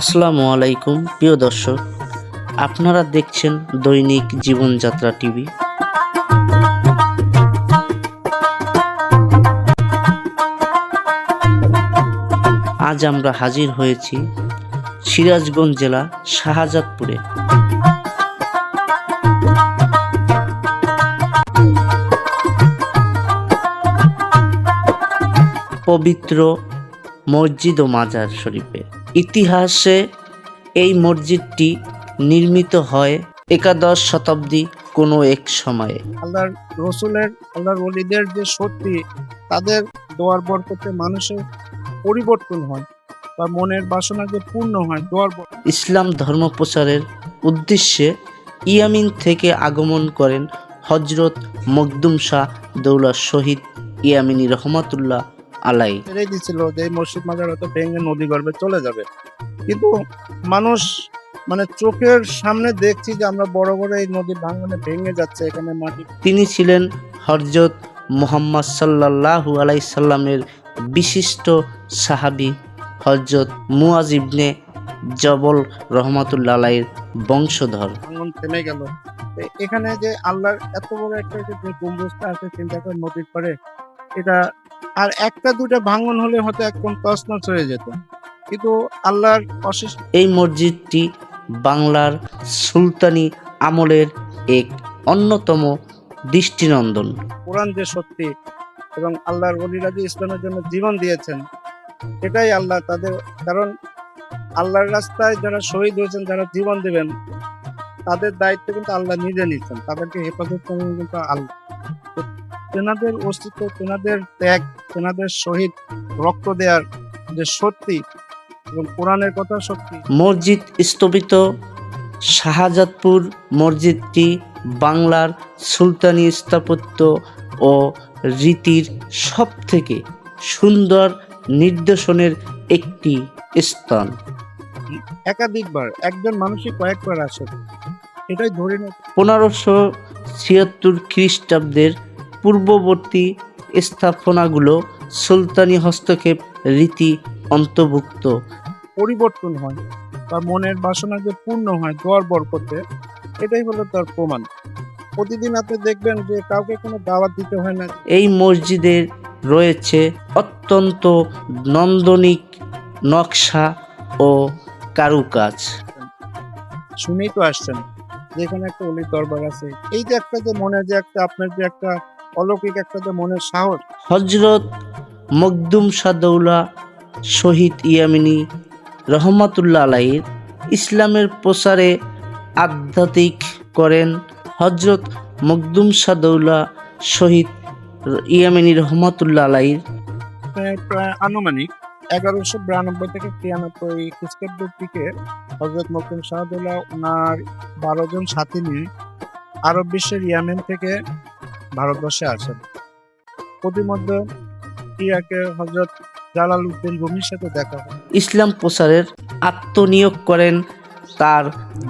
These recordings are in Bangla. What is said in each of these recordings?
আসসালামু আলাইকুম, প্রিয় দর্শক। আপনারা দেখছেন দৈনিক জীবনযাত্রা টিভি। আজ আমরা হাজির হয়েছি সিরাজগঞ্জ জেলা শাহজাদপুরে। পবিত্র মসজিদ ও মাজার শরীফে। ইতিহাসে এই মসজিদটি নির্মিত হয় একাদশ শতাব্দী কোনো এক সময়ে। আল্লাহর রসুলের আল্লাহর ওলিদের যে সত্যি তাদের দোয়ার বরকতে মানুষের পরিবর্তন হয় বা মনের বাসনা যে পূর্ণ হয় দোয়ার ইসলাম ধর্ম প্রচারের উদ্দেশ্যে ইয়ামিন থেকে আগমন করেন হজরত মকদুম শাহ দৌলা শহীদ ইয়ামিনী রহমাতুল্লাহ আলাই। ছেড়েই দিছিল যে এই মসজিদ মাজার হয়তো ভেঙে নদী গর্ভে চলে যাবে। কিন্তু মানুষ মানে চোখের সামনে দেখছি যে আমরা বড় বড় এই নদী ভাঙনে ভেঙে যাচ্ছে এখানে মাটি তিনি ছিলেন হরজত মোহাম্মদ সাল্লাল্লাহু আলাই সাল্লামের বিশিষ্ট সাহাবি হজরত মুয়াজ ইবনে জবল রহমাতুল্লাহ আলাইয়ের বংশধর। ভাঙন থেমে গেল। এখানে যে আল্লাহর এত বড় একটা যে গম্বুজটা আছে চিন্তা করে নদীর পরে এটা আর একটা দুটা ভাঙন হলে হয়তো একদম তছনছ হয়ে যেত। কিন্তু আল্লাহর অশেষ এই মসজিদটি বাংলার সুলতানি আমলের এক অন্যতম দৃষ্টিনন্দন। কোরআন যে সত্যি এবং আল্লাহর ওলিরা যে ইসলামের জন্য জীবন দিয়েছেন এটাই আল্লাহ তাদের কারণ আল্লাহর রাস্তায় যারা শহীদ হয়েছেন যারা জীবন দেবেন তাদের দায়িত্ব কিন্তু আল্লাহ নিজে নিচ্ছেন তাদেরকে হেফাজত করেন কিন্তু আল্লাহ। তেনাদের অস্তিত্ব তেনাদের ত্যাগ তেনাদের শহীদ রক্ত দেওয়ার যে সত্যি এবং কোরআনের কথা সত্যি মসজিদ স্থপিত শাহজাদপুর মসজিদটি বাংলার সুলতানি স্থাপত্য ও রীতির সবথেকে সুন্দর নির্দেশনের একটি স্থান। একাধিকবার একজন মানুষই কয়েকবার আসে। এটাই ধরে পনেরোশো ছিয়াত্তর খ্রিস্টাব্দের পূর্ববর্তী স্থাপনাগুলো সুলতানি হস্তক্ষেপ রীতি অন্তর্ভুক্ত। পরিবর্তন হয় বা মনের বাসনা যে পূর্ণ হয় দোয়ার বরকতে এটাই হলো তার প্রমাণ। প্রতিদিন আপনি দেখবেন যে কাউকে কোনো দাওয়াত দিতে হয় না। এই মসজিদের রয়েছে অত্যন্ত নন্দনিক নকশা ও কারুকাজ। শুনেই তো আসছেন যে এখানে একটা অলির দরবার আছে। এই যে একটা যে মনে যে একটা আপনার যে একটা অলৌকিক একটা যে মনের সাহস। হজরত মকদুম সাদৌলা শহীদ ইয়ামিনী রহমাতুল্লাহ আলাইয়ের ইসলামের প্রসারে আধ্যাত্মিক করেন হজরত মকদুম সাদৌলা শহীদ ইয়ামিনী রহমাতুল্লাহ আলাইয়ের আনুমানিক এগারোশো বিরানব্বই থেকে তিরানব্বই খ্রিস্টাব্দের দিকে হজরত মকুম শাহদুল্লাহ ওনার বারো জন সাথী নিয়ে আরব বিশ্বের ইয়ামেন থেকে ভারতবর্ষে আসেন প্রতিমধ্যে ইরাকে হজরত জালাল উদ্দিন রুমির সাথে দেখা হয়। ইসলাম প্রচারের আত্মনিয়োগ করেন তার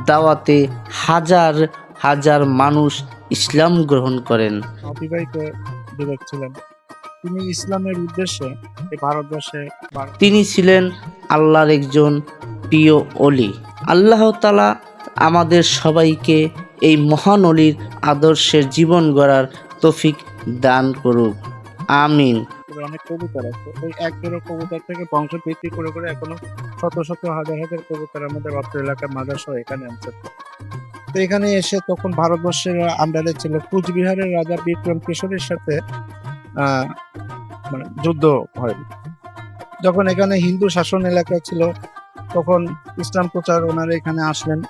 দাওয়াতে হাজার হাজার মানুষ ইসলাম গ্রহণ করেন। অবিবাহিত যুবক ছিলেন। তিনি ইসলামের উদ্দেশ্যে ভারতবর্ষে তিনি ছিলেন আল্লাহর একজন প্রিয় অলি। আল্লাহ তালা আমাদের সবাইকে এই মহান অলির আদর্শের জীবন গড়ার তৌফিক দান করুক। আমিন। অনেক কবুতর আছে। ওই এক জোড়া কবুতর থেকে বংশ বৃদ্ধি করে করে এখনও শত শত হাজার হাজার কবুতর আমাদের অত্র এলাকার মাদার এখানে আছে। তো এখানে এসে তখন ভারতবর্ষের আন্ডারে ছিল কুচবিহারের রাজা বিক্রম কিশোরের সাথে মানে যুদ্ধ হয়। যখন এখানে হিন্দু শাসন এলাকা ছিল, তখন ইসলাম প্রচার ওনারা এখানে আসলেন।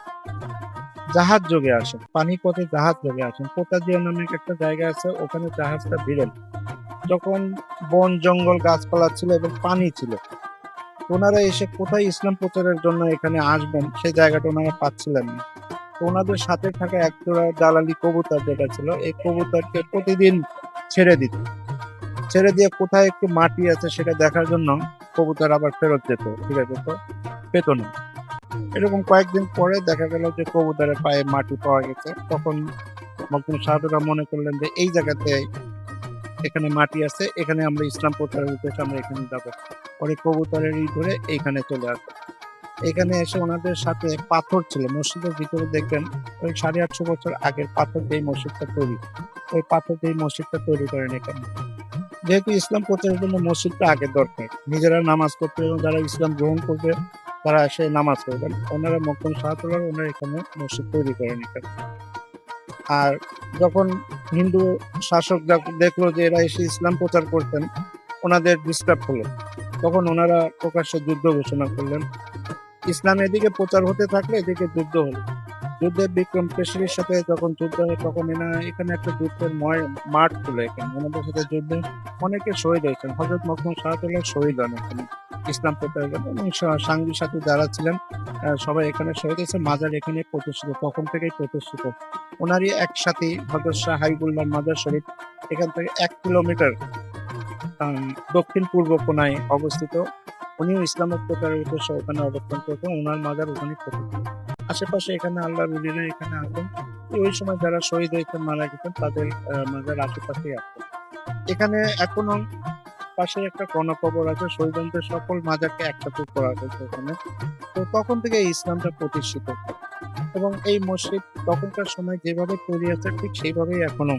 জাহাজ যোগে আসেন, পানিপথে জাহাজ যোগে আসেন। পোতাজিয়া নামে একটা জায়গা আছে, ওখানে জাহাজটা ভিড়েন। যখন বন, জঙ্গল, গাছপালা ছিল এবং পানি ছিল, ওনারা এসে কোথায় ইসলাম প্রচারের জন্য এখানে আসবেন সেই জায়গাটা ওনারা পাচ্ছিলেন না। ওনাদের সাথে থাকা এক জোড়া দালালি কবুতর যেটা ছিল, এই কবুতরকে প্রতিদিন ছেড়ে দিত। ছেড়ে দিয়ে কোথায় একটু মাটি আছে সেটা দেখার জন্য কবুতর আবার ফেরত যেত, ঠিক আছে? তো পেত না। এরকম কয়েকদিন পরে দেখা গেল যে কবুতরের পায়ে মাটি পাওয়া গেছে। তখন মকদুম সাহাদুরা মনে করলেন যে এই জায়গাতে এখানে মাটি আছে, এখানে আমরা ইসলাম প্রচারের উদ্দেশ্যে আমরা এখানে যাব। পরে কবুতরের ই ধরে এইখানে চলে আসে। এখানে এসে ওনাদের সাথে পাথর ছিল, মসজিদের ভিতরে দেখবেন ওই সাড়ে আটশো বছর আগের পাথর দিয়ে মসজিদটা তৈরি। ওই পাথর দিয়ে মসজিদটা তৈরি করেন এখানে। যেহেতু ইসলাম প্রচারের জন্য মসজিদটা আগে দরকার, নিজেরা নামাজ পড়তে এবং যারা ইসলাম গ্রহণ করবে তারা এসে নামাজ পড়বেন। ওনারা মক্কম শাহতুল্লাহ ওনারা এখানে মসজিদ তৈরি করেন এখানে। আর যখন হিন্দু শাসক দেখ- দেখল যে এরা এসে ইসলাম প্রচার করতেন ওনাদের ডিস্টার্ব হলো তখন ওনারা প্রকাশ্যে যুদ্ধ ঘোষণা করলেন। ইসলাম এদিকে প্রচার হতে থাকলে এদিকে যুদ্ধ হলো। যুদ্ধে বিক্রম কেশরীর সাথে যখন যুদ্ধ হয়, তখন এনা এখানে একটা যুদ্ধের ময়- মাঠ ছিল এখানে। ওনাদের সাথে যুদ্ধে অনেকে শহীদ হয়েছেন। হজরত মকমুল শাহতুল্লাহ শহীদ হন এখানে। ইসলাম প্রচারের জন্য এবং সা- সাঙ্গীর সাথে যারা ছিলেন সবাই এখানে শহীদ হয়েছে। মাজার এখানে প্রতিষ্ঠিত তখন থেকেই প্রতিষ্ঠিত। ওনারই একসাথে হজরত শাহ মাজার শরীফ এখান থেকে এক কিলোমিটার দক্ষিণ পূর্ব কোনায় অবস্থিত। উনিও ইসলামের প্রচারের উদ্দেশ্যে ওখানে অবস্থান করতেন। ওনার মাজার ওখানে প্রতিষ্ঠিত। আশেপাশে এখানে আল্লাহ রুলিরা এখানে আসেন। ওই সময় যারা শহীদ হয়েছেন মারা গেছেন, তাদের মাজার আশেপাশেই আসেন এখানে এখনও পাশে একটা গণকবর আছে শহীদদের সকল মাজারকে একসাথে করা হয়েছে ওখানে তো তখন থেকে ইসলামটা প্রতিষ্ঠিত। এবং এই মসজিদ তখনকার সময় যেভাবে তৈরি আছে, ঠিক সেইভাবেই এখনও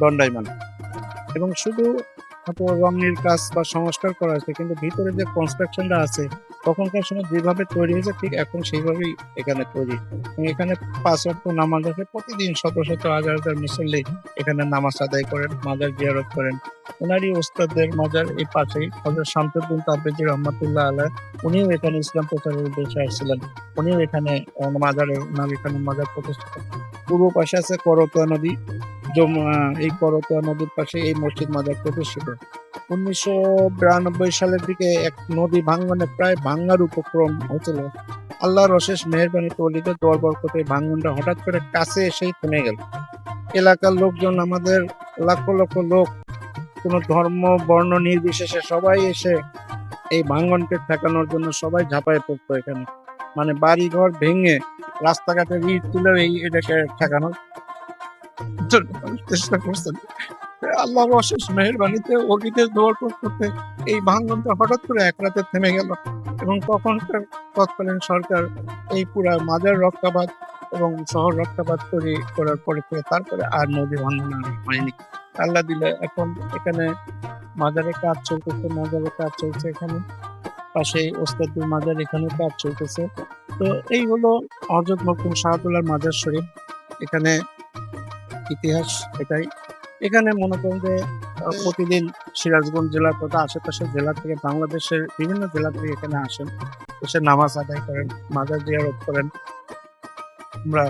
দণ্ডায়মান। এবং শুধু রঙের কাজ বা সংস্কার করা হয়েছে, কিন্তু ভিতরে যে কনস্ট্রাকশনটা আছে তখনকার সময় যেভাবে তৈরি হয়েছে, ঠিক এখন সেইভাবেই এখানে তৈরি। এখানে পাঁচ ওয়াক্ত নামাজ আছে, প্রতিদিন শত শত হাজার হাজার মুসল্লি এখানে নামাজ আদায় করেন, মাজার জিয়ারত করেন। ওনারই ওস্তাদদের মাজার এই পাশেই হজরত শামসুদ্দিন তাবেজি রহমতুল্লাহ আলাহ উনিও এখানে ইসলাম প্রচারের উদ্দেশ্যে আসছিলেন। উনিও এখানে মাজারে, ওনার এখানে মাজার প্রতিষ্ঠিত পূর্ব পাশে আছে করতোয়া নদী। এই করতোয়া নদীর পাশে এই মসজিদ মাজার প্রতিষ্ঠিত। উনিশশো বিরানব্বই সালের দিকে এক নদী ভাঙ্গনে প্রায় ভাঙ্গার উপক্রম হয়েছিল। আল্লাহর অশেষ মেহরবানি তলিতে দোয়ার বরকতে ভাঙ্গনটা হঠাৎ করে কাছে এসেই থেমে গেল। এলাকার লোকজন, আমাদের লক্ষ লক্ষ লোক, কোনো ধর্ম, বর্ণ নির্বিশেষে সবাই এসে এই ভাঙ্গনকে ঠেকানোর জন্য সবাই ঝাঁপায় পড়তো এখানে। মানে বাড়ি ঘর ভেঙে রাস্তাঘাটে ইট তুলে এই এটাকে মানুষ চেষ্টা করছেন। আল্লাহ অশেষ মেহরবানিতে দোয়ার করতে এই হঠাৎ করে এক রাতে থেমে গেল এবং তখনকার তৎকালীন সরকার এই পুরা মাজার রক্ষাবাদ এবং শহর রক্ষাবাদ তৈরি করার পরে তারপরে আর নদী ভাঙ্গন হয়নি। আল্লাহ দিলে এখন এখানে মাজারে কাজ চলতেছে, মাজারে কাজ চলছে এখানে। পাশে ওস্তাদুর মাজার এখানে কাজ চলতেছে। তো এই হলো হজরত মকরুম শাহাদুল্লাহ মাজার শরীফ। এখানে ইতিহাস এটাই। এখানে মনে করেন যে প্রতিদিন সিরাজগঞ্জ জেলা তথা আশেপাশের জেলা থেকে বাংলাদেশের বিভিন্ন জেলা থেকে এখানে আসেন। এসে নামাজ আদায় করেন, মাজার জিয়ারত করেন। আমরা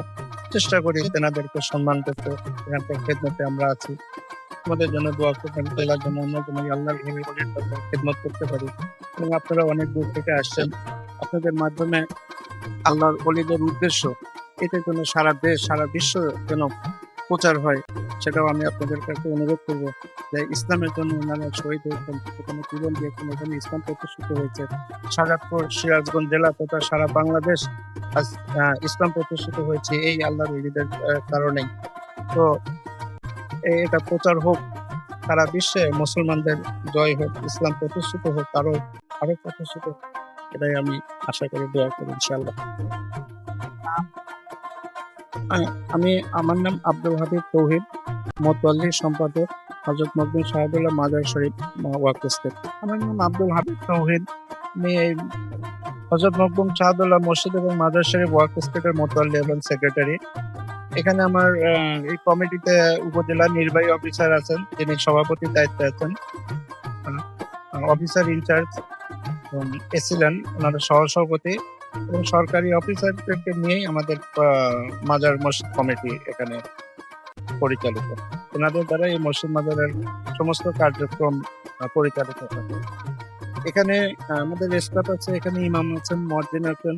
চেষ্টা করি তেনাদেরকে সম্মান করতে এখানকার খেদমতে আমরা আছি। আমাদের জন্য দোয়া করবেন জেলার জন্য অন্য জন্য আল্লাহর খেদমত করতে পারি। এবং আপনারা অনেক দূর থেকে আসছেন। আপনাদের মাধ্যমে আল্লাহর অলিদের উদ্দেশ্য এটার জন্য সারা দেশ, সারা বিশ্ব যেন প্রচার হয়, সেটাও আমি আপনাদের কাছে অনুরোধ করব যে ইসলামের জন্য ওনারা শহীদ হয়েছেন সেখানে জীবন দিয়েছেন এখানে ইসলাম প্রতিষ্ঠিত হয়েছে। সাজাদপুর, সিরাজগঞ্জ জেলা তথা সারা বাংলাদেশ আজ ইসলাম প্রতিষ্ঠিত হয়েছে এই আল্লাহর ঈদের কারণেই। তো এটা প্রচার হোক, সারা বিশ্বে মুসলমানদের জয় হোক, ইসলাম প্রতিষ্ঠিত হোক আরও আরও প্রতিষ্ঠিত এটাই আমি আশা করি, দোয়া করি, ইনশাআল্লাহ। আমি আমার নাম আব্দুল হাবিব তৌহিদ মোতওয়াল্লি সম্পাদক, হজরত মকবুল সাহেবুল্লাহ মাজার শরীফ ওয়াকিস্তের আমার নাম আব্দুল হাবিব তৌহিদ, আমি হজরত মকবুল শাহাদুল্লাহ মসজিদ এবং মাজার শরীফ ওয়াকিস্তের মোতওয়াল্লি এবং সেক্রেটারি। এখানে আমার এই কমিটিতে উপজেলা নির্বাহী অফিসার আছেন যিনি সভাপতির দায়িত্বে আছেন। অফিসার ইনচার্জ এসিলেন ওনারা সহসভাপতি। এবং সরকারি অফিসারদেরকে নিয়েই আমাদের মাজার মসজিদ কমিটি এখানে পরিচালিত। ওনাদের দ্বারা এই মসজিদ মাজারের সমস্ত কার্যক্রম পরিচালিত থাকে। এখানে আমাদের স্টাফ আছে, এখানে ইমাম আছেন, মসজিদ আছেন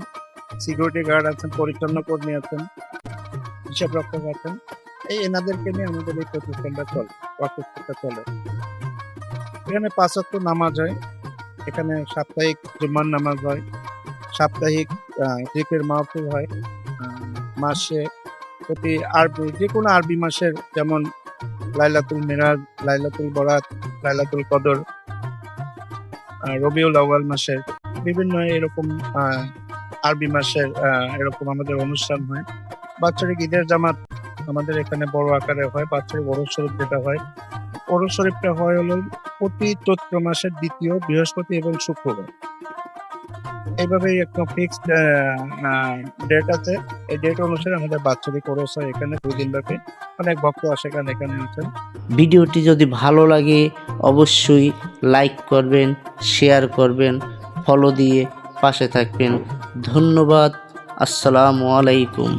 সিকিউরিটি গার্ড আছেন, পরিচ্ছন্ন কর্মী আছেন, হিসাব রক্ষক আছেন। এই এনাদেরকে নিয়ে আমাদের এই প্রতিষ্ঠানটা চলে প্রতিষ্ঠানটা চলে। এখানে পাঁচ নামাজ হয়। এখানে সাপ্তাহিক জুম্মার নামাজ হয়। সাপ্তাহিক জিকের মাহফিল হয় মাসে প্রতি আরবি যে কোনো আরবি মাসের যেমন লাইলাতুল মিরাজ, লাইলাতুল বরাত, লাইলাতুল কদর রবিউল আউয়াল মাসের বিভিন্ন এরকম আরবি মাসের এরকম আমাদের অনুষ্ঠান হয়। বাৎসরিক ঈদের জামাত আমাদের এখানে বড় আকারে হয়, বাৎসরিক ওরস শরীফ যেটা হয়। ওরস শরীফটা হয় হলো প্রতি চৈত্র মাসের দ্বিতীয় বৃহস্পতি এবং শুক্রবার। এইভাবেই একটা ফিক্সড ডেট আছে। এই ডেট অনুসারে আমাদের বাৎসরিক ওরস হয় এখানে, দুই দিন ব্যাপী। অনেক ভক্ত আসে এখানে এখানে আছেন ভিডিওটি যদি ভালো লাগে, অবশ্যই লাইক করবেন শেয়ার করবেন ফলো দিয়ে পাশে থাকবেন। ধন্যবাদ, আসসালামু আলাইকুম।